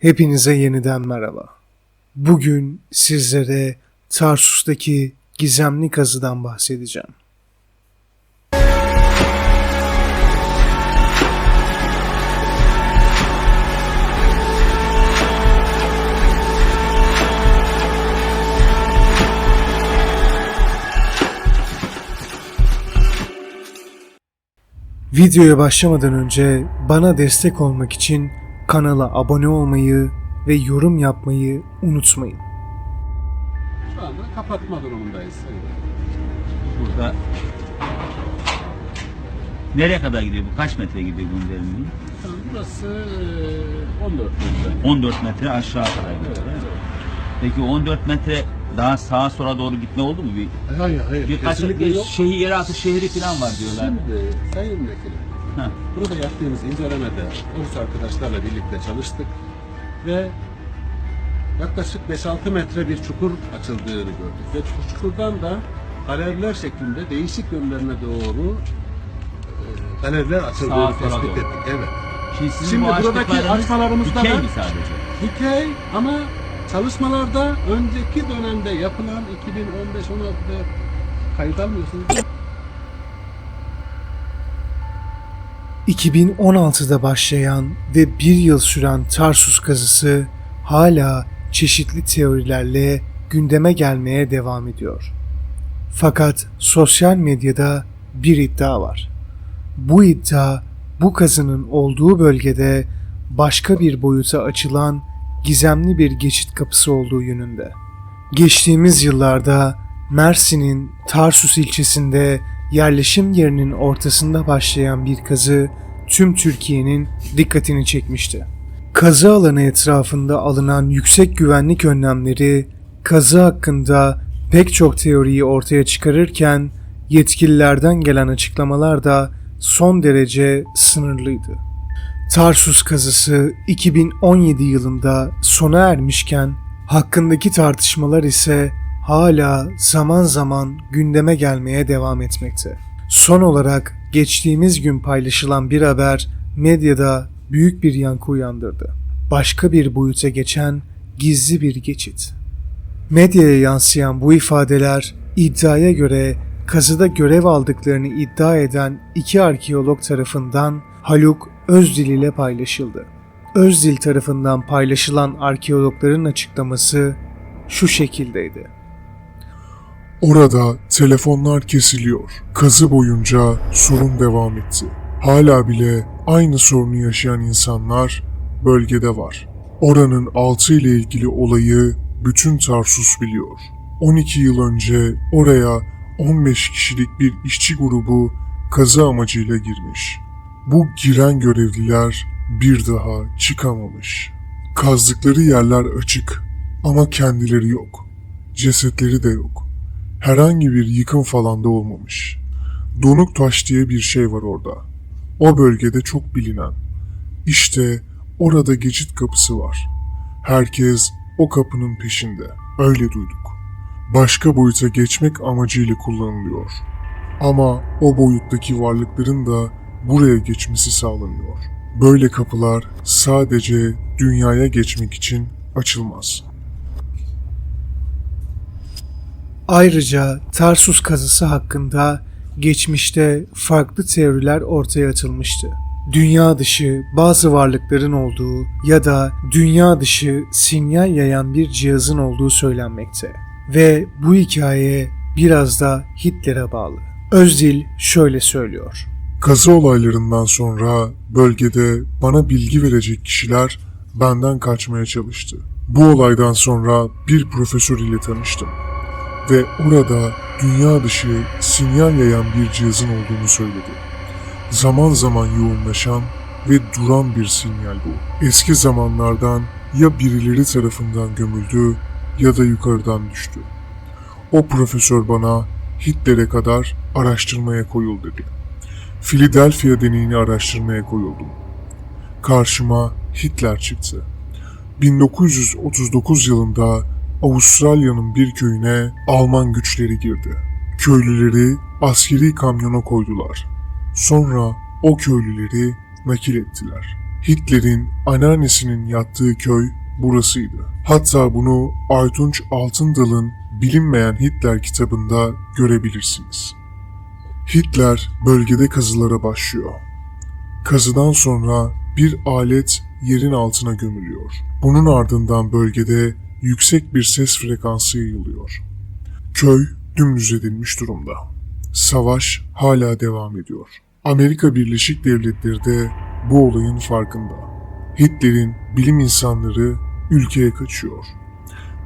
Hepinize yeniden merhaba. Bugün sizlere Tarsus'taki gizemli kazıdan bahsedeceğim. Videoya başlamadan önce bana destek olmak için kanala abone olmayı ve yorum yapmayı unutmayın. Şu anda kapatma durumundayız. Burada nereye kadar gidiyor bu? Kaç metre gidiyor bunun derinliği? Yani burası e, 14 metre. 14 metre aşağı kadar gidiyor. Evet, evet. Peki 14 metre daha sağa sola doğru gitme oldu mu? Bir, Hayır hayır. birkaç bir şehir, yeraltı şehri falan var diyorlar. Şimdi Sayın Vekilim, Burada yaptığımız incelemede Urs arkadaşlarla birlikte çalıştık ve yaklaşık 5-6 metre bir çukur açıldığını gördük. Ve çukurdan da alevler şeklinde değişik yönlerine doğru e, alevler açıldığını Sağa sola tespit doğru. ettik. Evet. Şimdi, sizin Şimdi bu buradaki açtıklarınız açmalarımızda dikey da- mi sadece? Dikey ama çalışmalarda önceki dönemde yapılan 2015-16'da kayıt almıyorsunuz. 2016'da başlayan ve bir yıl süren Tarsus kazısı hala çeşitli teorilerle gündeme gelmeye devam ediyor. Fakat sosyal medyada bir iddia var. Bu iddia bu kazının olduğu bölgede başka bir boyuta açılan gizemli bir geçit kapısı olduğu yönünde. Geçtiğimiz yıllarda Mersin'in Tarsus ilçesinde yerleşim yerinin ortasında başlayan bir kazı tüm Türkiye'nin dikkatini çekmişti. Kazı alanı etrafında alınan yüksek güvenlik önlemleri kazı hakkında pek çok teoriyi ortaya çıkarırken yetkililerden gelen açıklamalar da son derece sınırlıydı. Tarsus kazısı 2017 yılında sona ermişken hakkındaki tartışmalar ise hala zaman zaman gündeme gelmeye devam etmekte. Son olarak geçtiğimiz gün paylaşılan bir haber medyada büyük bir yankı uyandırdı. Başka bir boyuta geçen gizli bir geçit. Medyaya yansıyan bu ifadeler iddiaya göre kazıda görev aldıklarını iddia eden iki arkeolog tarafından Haluk Özdil ile paylaşıldı. Özdil tarafından paylaşılan arkeologların açıklaması şu şekildeydi. Orada telefonlar kesiliyor. Kazı boyunca sorun devam etti. Hala bile aynı sorunu yaşayan insanlar bölgede var. Oranın altı ile ilgili olayı bütün Tarsus biliyor. 12 yıl önce oraya 15 kişilik bir işçi grubu kazı amacıyla girmiş. Bu giren görevliler bir daha çıkamamış. Kazdıkları yerler açık ama kendileri yok. Cesetleri de yok. Herhangi bir yıkım falan da olmamış. Donuk taş diye bir şey var orada. O bölgede çok bilinen. İşte orada geçit kapısı var. Herkes o kapının peşinde. Öyle duyduk. Başka boyuta geçmek amacıyla kullanılıyor. Ama o boyuttaki varlıkların da buraya geçmesi sağlanıyor. Böyle kapılar sadece dünyaya geçmek için açılmaz. Ayrıca Tarsus kazısı hakkında geçmişte farklı teoriler ortaya atılmıştı. Dünya dışı bazı varlıkların olduğu ya da dünya dışı sinyal yayan bir cihazın olduğu söylenmekte. Ve bu hikaye biraz da Hitler'e bağlı. Özdil şöyle söylüyor. Kazı olaylarından sonra bölgede bana bilgi verecek kişiler benden kaçmaya çalıştı. Bu olaydan sonra bir profesör ile tanıştım ve orada dünya dışı sinyal yayan bir cihazın olduğunu söyledi. Zaman zaman yoğunlaşan ve duran bir sinyal bu. Eski zamanlardan ya birileri tarafından gömüldü ya da yukarıdan düştü. O profesör bana Hitler'e kadar araştırmaya koyul dedi. Philadelphia deneyini araştırmaya koyuldum. Karşıma Hitler çıktı. 1939 yılında Avustralya'nın bir köyüne Alman güçleri girdi. Köylüleri askeri kamyona koydular. Sonra o köylüleri nakil ettiler. Hitler'in anneannesinin yattığı köy burasıydı. Hatta bunu Aytunç Altındal'ın Bilinmeyen Hitler kitabında görebilirsiniz. Hitler bölgede kazılara başlıyor. Kazıdan sonra bir alet yerin altına gömülüyor. Bunun ardından bölgede yüksek bir ses frekansı yayılıyor. Köy dümdüz edilmiş durumda. Savaş hala devam ediyor. Amerika Birleşik Devletleri de bu olayın farkında. Hitler'in bilim insanları ülkeye kaçıyor.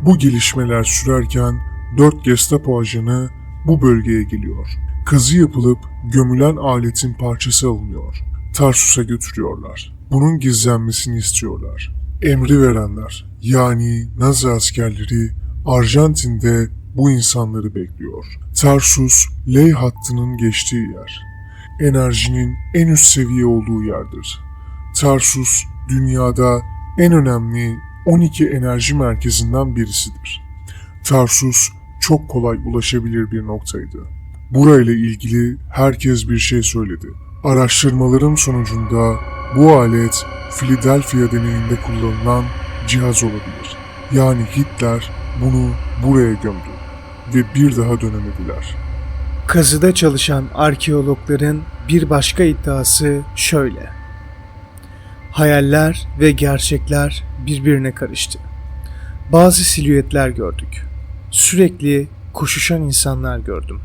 Bu gelişmeler sürerken dört Gestapo ajanı bu bölgeye geliyor. Kazı yapılıp gömülen aletin parçası alınıyor. Tarsus'a götürüyorlar. Bunun gizlenmesini istiyorlar. Emri verenler yani Nazi askerleri Arjantin'de bu insanları bekliyor. Tarsus, Ley hattının geçtiği yer. Enerjinin en üst seviye olduğu yerdir. Tarsus, dünyada en önemli 12 enerji merkezinden birisidir. Tarsus çok kolay ulaşabilir bir noktaydı. Burayla ilgili herkes bir şey söyledi. Araştırmalarım sonucunda bu alet Philadelphia deneyinde kullanılan cihaz olabilir. Yani Hitler bunu buraya gömdü ve bir daha dönemediler. Kazıda çalışan arkeologların bir başka iddiası şöyle. Hayaller ve gerçekler birbirine karıştı. Bazı silüetler gördük. Sürekli koşuşan insanlar gördüm.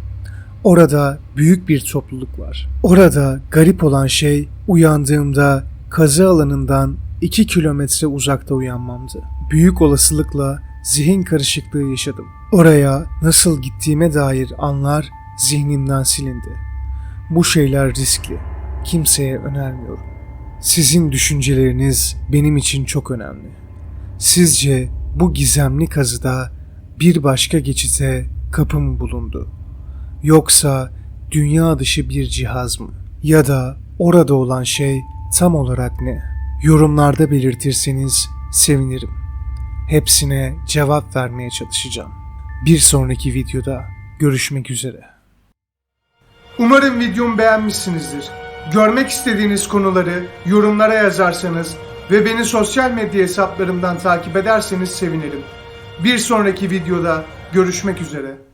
Orada büyük bir topluluk var. Orada garip olan şey uyandığımda kazı alanından 2 kilometre uzakta uyanmamdı. Büyük olasılıkla zihin karışıklığı yaşadım. Oraya nasıl gittiğime dair anlar zihnimden silindi. Bu şeyler riskli. Kimseye önermiyorum. Sizin düşünceleriniz benim için çok önemli. Sizce bu gizemli kazıda bir başka geçite kapı mı bulundu? Yoksa dünya dışı bir cihaz mı? Ya da orada olan şey tam olarak ne? Yorumlarda belirtirseniz sevinirim. Hepsine cevap vermeye çalışacağım. Bir sonraki videoda görüşmek üzere. Umarım videomu beğenmişsinizdir. Görmek istediğiniz konuları yorumlara yazarsanız ve beni sosyal medya hesaplarımdan takip ederseniz sevinirim. Bir sonraki videoda görüşmek üzere.